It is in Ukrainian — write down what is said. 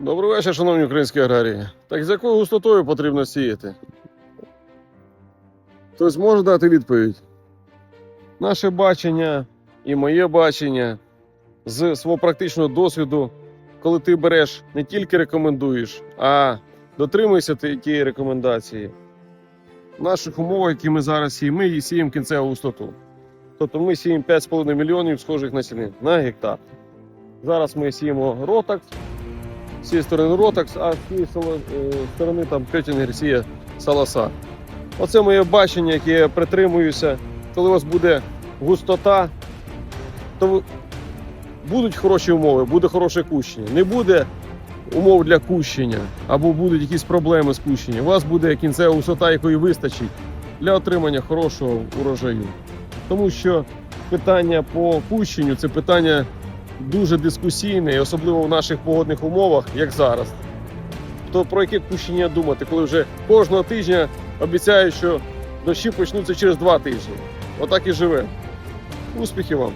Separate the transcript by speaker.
Speaker 1: Добрий вечір, шановні українські аграрії. Так з якою густотою потрібно сіяти? Хтось може дати відповідь? Наше бачення і моє бачення з свого практичного досвіду, коли ти береш не тільки рекомендуєш, а дотримуєшся тієї рекомендації. В наших умовах, які ми зараз сіємо, ми сіємо кінцеву густоту. Тобто ми сіємо 5,5 мільйонів схожих насінин на гектар. Зараз ми сіємо ротакс, з цієї сторони ротакс, а з цієї е, сторони там сіє саласа. Оце моє бачення, яке я притримуюся. Коли у вас буде густота, то будуть хороші умови, буде хороше кущення. Не буде умов для кущення, або будуть якісь проблеми з кущенням. У вас буде кінцева густота, якої вистачить для отримання хорошого урожаю. Тому що питання по кущенню це питання дуже дискусійний, особливо в наших погодних умовах, як зараз. То про яке кущення думати, коли вже кожного тижня обіцяють, що дощі почнуться через два тижні. Отак і живе. Успіхів вам!